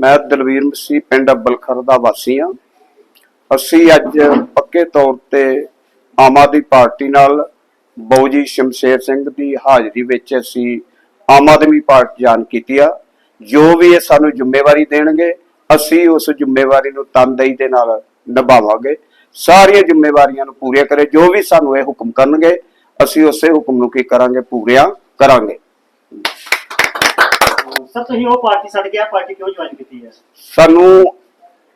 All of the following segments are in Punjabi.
ਮੈਂ ਦਲਵੀਰ ਮਸੀਹ, ਪਿੰਡ ਅਬਲਖਰ ਦਾ ਵਾਸੀ ਹਾਂ। ਅਸੀਂ ਅੱਜ ਪੱਕੇ ਤੌਰ ਤੇ ਆਮ ਆਦਮੀ ਪਾਰਟੀ ਨਾਲ ਬੌਜੀ ਸ਼ਮਸ਼ੇਰ ਸਿੰਘ ਦੀ ਹਾਜ਼ਰੀ ਵਿੱਚ ਅਸੀਂ ਆਮ ਆਦਮੀ ਪਾਰਟੀ ਜਾਣ ਕੀਤੀ ਆ। ਜੋ ਵੀ ਇਹ ਸਾਨੂੰ ਜ਼ਿੰਮੇਵਾਰੀ ਦੇਣਗੇ, ਅਸੀਂ ਉਸ ਜ਼ਿੰਮੇਵਾਰੀ ਨੂੰ ਤਨਦੇਹੀ ਦੇ ਨਾਲ ਨਿਭਾਵਾਂਗੇ। ਸਾਰੀਆਂ ਜ਼ਿੰਮੇਵਾਰੀਆਂ ਨੂੰ ਪੂਰੀਆਂ ਕਰੇ, ਜੋ ਵੀ ਸਾਨੂੰ ਇਹ ਹੁਕਮ ਕਰਨਗੇ, ਅਸੀਂ ਉਸੇ ਹੁਕਮ ਨੂੰ ਕੀ ਕਰਾਂਗੇ? ਪੂਰੀਆਂ ਕਰਾਂਗੇ। ਸਰ ਤੁਸੀਂ ਉਹ ਪਾਰਟੀ ਛੱਡ ਕੇ ਆ ਪਾਰਟੀ ਕਿਉਂ ਜੁਆਇਨ ਕੀਤੀ ਹੈ? ਸਾਨੂੰ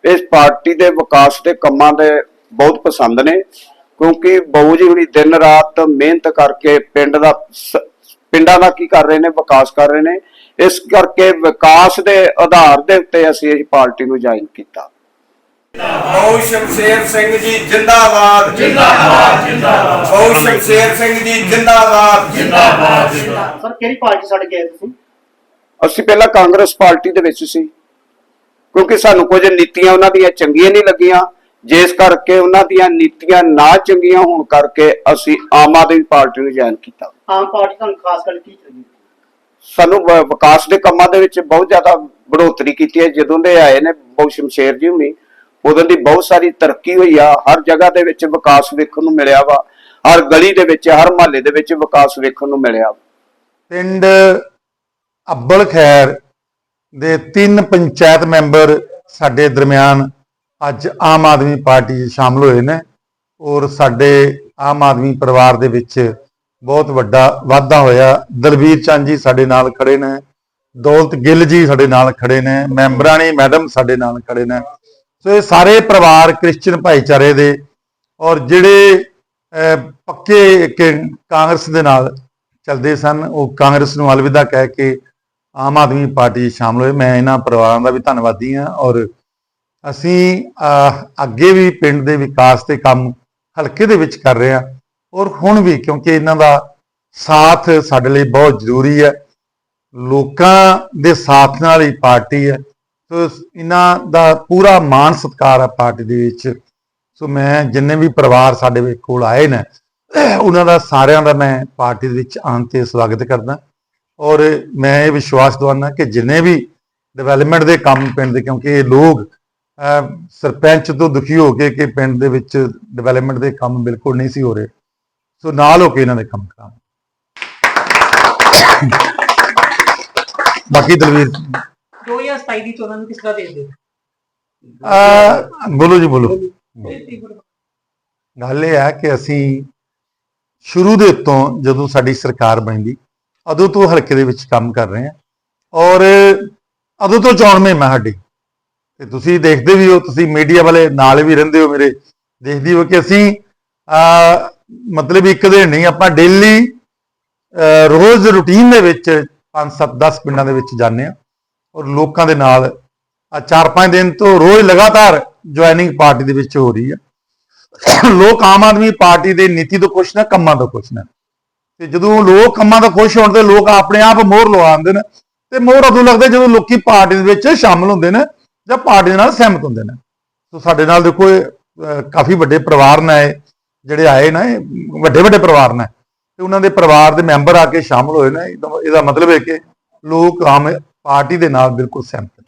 ਇਸ ਪਾਰਟੀ ਦੇ ਵਿਕਾਸ ਦੇ ਕੰਮਾਂ ਦੇ ਬਹੁਤ ਪਸੰਦ ਨੇ ਕਿਉਂਕਿ ਬਾਊ ਜੀ ਹੁਣੀ ਦਿਨ ਰਾਤ ਮਿਹਨਤ ਕਰਕੇ ਪਿੰਡ ਦਾ ਪਿੰਡਾਂ ਦਾ ਕੀ ਕਰ ਰਹੇ ਨੇ ਵਿਕਾਸ ਕਰ ਰਹੇ ਨੇ। ਇਸ ਕਰਕੇ ਵਿਕਾਸ ਦੇ ਆਧਾਰ ਦੇ ਉੱਤੇ ਅਸੀਂ ਇਸ ਪਾਰਟੀ ਨੂੰ ਜੁਆਇਨ ਕੀਤਾ। ਬਹੁ ਸ਼ਮਸ਼ੇਰ ਸਿੰਘ ਜੀ ਜਿੰਦਾਬਾਦ। ਜਿੰਦਾਬਾਦ ਜਿੰਦਾਬਾਦ। ਬਹੁ ਸ਼ਮਸ਼ੇਰ ਸਿੰਘ ਜੀ ਜਿੰਦਾਬਾਦ। ਸਰ ਕਿਹੜੀ ਪਾਰਟੀ ਛੱਡ ਕੇ ਆਏ ਤੁਸੀਂ? ਅਸੀਂ ਪਹਿਲਾਂ ਕਾਂਗਰਸ ਪਾਰਟੀ ਦੇ ਵਿੱਚ ਸੀ। ਕਿਉਂਕਿ ਸਾਨੂੰ ਕੁਝ ਨੀਤੀਆਂ ਉਹਨਾਂ ਦੀਆਂ ਚੰਗੀਆਂ ਨਹੀਂ ਲੱਗੀਆਂ। ਜਿਸ ਕਰਕੇ ਉਹਨਾਂ ਦੀਆਂ ਨੀਤੀਆਂ ਨਾ ਚੰਗੀਆਂ ਹੋਣ ਕਰਕੇ ਅਸੀਂ ਆਮ ਆਦਮੀ ਪਾਰਟੀ ਨੂੰ ਜੁਆਇਨ ਕੀਤਾ। ਆਮ ਪਾਰਟੀ ਤੁਹਾਨੂੰ ਖਾਸ ਕਰ ਕੀ ਚਾਹੀਦੀ? ਸਾਨੂੰ ਵਿਕਾਸ ਦੇ ਕੰਮਾਂ ਦੇ ਵਿੱਚ ਬਹੁਤ ਜ਼ਿਆਦਾ ਬੜੋਤਰੀ ਕੀਤੀ ਹੈ। ਜਦੋਂ ਦੇ ਆਏ ਨੇ ਬਹੁ ਸ਼ਮਸ਼ੇਰ ਜੀ ਹੁਣੀ ਉਦੋਂ ਦੀ ਬਹੁਤ ਸਾਰੀ ਤਰੱਕੀ ਹੋਈ ਆ। ਹਰ ਜਗ੍ਹਾ ਦੇ ਵਿੱਚ ਵਿਕਾਸ ਵੇਖਣ ਨੂੰ ਮਿਲਿਆ ਵਾ। ਹਰ ਗਲੀ ਦੇ ਵਿੱਚ ਹਰ ਮਹੱਲੇ ਦੇ ਵਿੱਚ ਵਿਕਾਸ ਵੇਖਣ ਨੂੰ ਮਿਲਿਆ। ਪਿੰਡ ਅੱਬਲ ਖੈਰ ਦੇ ਤਿੰਨ ਪੰਚਾਇਤ ਮੈਂਬਰ ਸਾਡੇ ਦਰਮਿਆਨ ਅੱਜ ਆਮ ਆਦਮੀ ਪਾਰਟੀ 'ਚ ਸ਼ਾਮਲ ਹੋਏ ਨੇ ਔਰ ਸਾਡੇ ਆਮ ਆਦਮੀ ਪਰਿਵਾਰ ਦੇ ਵਿੱਚ ਬਹੁਤ ਵੱਡਾ ਵਾਧਾ ਹੋਇਆ। ਦਲਵੀਰ ਚੰਦ ਜੀ ਸਾਡੇ ਨਾਲ ਖੜੇ ਨੇ, ਦੌਲਤ ਗਿੱਲ ਜੀ ਸਾਡੇ ਨਾਲ ਖੜੇ ਨੇ, ਮੈਂਬਰਾਣੀ ਮੈਡਮ ਸਾਡੇ ਨਾਲ ਖੜੇ ਨੇ। ਸੋ ਇਹ ਸਾਰੇ ਪਰਿਵਾਰ ਕ੍ਰਿਸਚੀਅਨ ਭਾਈਚਾਰੇ ਦੇ ਔਰ ਜਿਹੜੇ ਪੱਕੇ ਕਿ- ਕਾਂਗਰਸ ਦੇ ਨਾਲ ਚੱਲਦੇ ਸਨ, ਉਹ ਕਾਂਗਰਸ ਨੂੰ ਅਲਵਿਦਾ ਕਹਿ ਕੇ ਆਮ ਆਦਮੀ ਪਾਰਟੀ 'ਚ ਸ਼ਾਮਲ ਹੋਏ। ਮੈਂ ਇਹਨਾਂ ਪਰਿਵਾਰਾਂ ਦਾ ਵੀ ਧੰਨਵਾਦੀ ਹਾਂ ਔਰ ਅਸੀਂ ਅੱਗੇ ਵੀ ਪਿੰਡ ਦੇ ਵਿਕਾਸ ਦੇ ਕੰਮ ਹਲਕੇ ਦੇ ਵਿੱਚ ਕਰ ਰਹੇ ਹਾਂ। ਔਰ ਹੁਣ ਵੀ ਕਿਉਂਕਿ ਇਹਨਾਂ ਦਾ ਸਾਥ ਸਾਡੇ ਲਈ ਬਹੁਤ ਜ਼ਰੂਰੀ ਹੈ। ਲੋਕਾਂ ਦੇ ਸਾਥ ਨਾਲ ਹੀ ਪਾਰਟੀ ਹੈ। ਸੋ ਇਹਨਾਂ ਦਾ ਪੂਰਾ ਮਾਣ ਸਤਿਕਾਰ ਹੈ ਪਾਰਟੀ ਦੇ ਵਿੱਚ। ਸੋ ਮੈਂ ਜਿੰਨੇ ਵੀ ਪਰਿਵਾਰ ਸਾਡੇ ਕੋਲ ਆਏ ਨੇ, ਉਹਨਾਂ ਦਾ ਸਾਰਿਆਂ ਦਾ ਮੈਂ ਪਾਰਟੀ ਦੇ ਵਿੱਚ ਆਉਣ ਤੇ ਸਵਾਗਤ ਕਰਦਾ। ਔਰ ਮੈਂ ਇਹ ਵਿਸ਼ਵਾਸ ਦਵਾਨਾ ਕਿ ਜਿੰਨੇ ਵੀ ਡਿਵੈਲਪਮੈਂਟ ਦੇ ਕੰਮ ਪਿੰਡ ਦੇ ਕਿਉਂਕਿ ਇਹ ਲੋਕ ਸਰਪੰਚ ਤੋਂ ਦੁਖੀ ਹੋ ਕੇ ਕਿ ਪਿੰਡ ਦੇ ਵਿੱਚ ਡਿਵੈਲਪਮੈਂਟ ਦੇ ਕੰਮ ਬਿਲਕੁਲ ਨਹੀਂ ਸੀ ਹੋ ਰਹੇ। ਸੋ ਨਾਲ ਹੋ ਕੇ ਇਹਨਾਂ ਦੇ ਕੰਮ ਕਰਾਂਗੇ ਬਾਕੀ ਦਲਵੀਰ। 2027 ਦੀ ਚੋਣਾਂ ਨੂੰ ਕਿਸ ਤਰ੍ਹਾਂ ਦੇਖਦੇ ਹੋ? ਬੋਲੋ ਜੀ ਬੋਲੋ। ਗੱਲ ਇਹ ਹੈ ਕਿ ਅਸੀਂ ਸ਼ੁਰੂ ਦੇ ਤੋਂ ਜਦੋਂ ਸਾਡੀ ਸਰਕਾਰ ਬਣਦੀ ਅਦੋਂ ਤੋਂ ਹਲਕੇ ਦੇ ਵਿੱਚ ਕੰਮ ਕਰ ਰਹੇ ਹਾਂ ਔਰ ਉਦੋਂ ਤੋਂ ਚੋਣ ਮੈਂ ਸਾਡੀ। ਤੇ ਤੁਸੀਂ ਦੇਖਦੇ ਵੀ ਹੋ, ਤੁਸੀਂ ਮੀਡੀਆ ਵਾਲੇ ਨਾਲ ਵੀ ਰਹਿੰਦੇ ਹੋ ਮੇਰੇ। ਦੇਖਦੇ ਹੋ ਕਿ ਅਸੀਂ ਆ ਮਤਲਬ ਇੱਕ ਦਿਨ ਨਹੀਂ, ਆਪਾਂ ਡੇਲੀ ਰੋਜ਼ ਰੁਟੀਨ ਦੇ ਵਿੱਚ 5 7 10 ਪਿੰਡਾਂ ਦੇ ਵਿੱਚ ਜਾਂਦੇ ਆ ਔਰ ਲੋਕਾਂ ਦੇ ਨਾਲ, ਆ 4-5 ਦਿਨ ਤੋਂ ਰੋਜ਼ ਲਗਾਤਾਰ ਜੁਆਇਨਿੰਗ ਪਾਰਟੀ ਦੇ ਵਿੱਚ ਹੋ ਰਹੀ ਹੈ ਲੋਕ ਆਮ ਆਦਮੀ ਪਾਰਟੀ ਦੇ ਨੀਤੀ ਤੋਂ ਖੁਸ਼ ਨੇ, ਕੰਮਾਂ ਤੋਂ ਖੁਸ਼ ਨੇ। ਤੇ ਜਦੋਂ ਲੋਕ ਕੰਮਾਂ ਤੋਂ ਖੁਸ਼ ਹੋਣ ਤੇ ਲੋਕ ਆਪਣੇ ਆਪ ਮੋਹਰ ਲਵਾਉਂਦੇ ਨੇ ਤੇ ਮੋਹਰ ਉਦੋਂ ਲੱਗਦੇ ਜਦੋਂ ਲੋਕੀ ਪਾਰਟੀ ਦੇ ਵਿੱਚ ਸ਼ਾਮਲ ਹੁੰਦੇ ਨੇ ਜਾਂ ਪਾਰਟੀ ਦੇ ਨਾਲ ਸਹਿਮਤ ਹੁੰਦੇ ਨੇ। ਸੋ ਸਾਡੇ ਨਾਲ ਦੇਖੋ ਇਹ, ਕਾਫੀ ਵੱਡੇ ਪਰਿਵਾਰ ਨੇ ਜਿਹੜੇ ਆਏ ਨੇ ਵੱਡੇ ਵੱਡੇ ਪਰਿਵਾਰ ਨੇ। ਤੇ ਉਹਨਾਂ ਦੇ ਪਰਿਵਾਰ ਦੇ ਮੈਂਬਰ ਆ ਕੇ ਸ਼ਾਮਲ ਹੋਏ ਨੇ। ਇਹਦਾ ਮਤਲਬ ਹੈ ਕਿ ਲੋਕ ਆਮ ਪਾਰਟੀ ਦੇ ਨਾਲ ਬਿਲਕੁਲ ਸਹਿਮਤ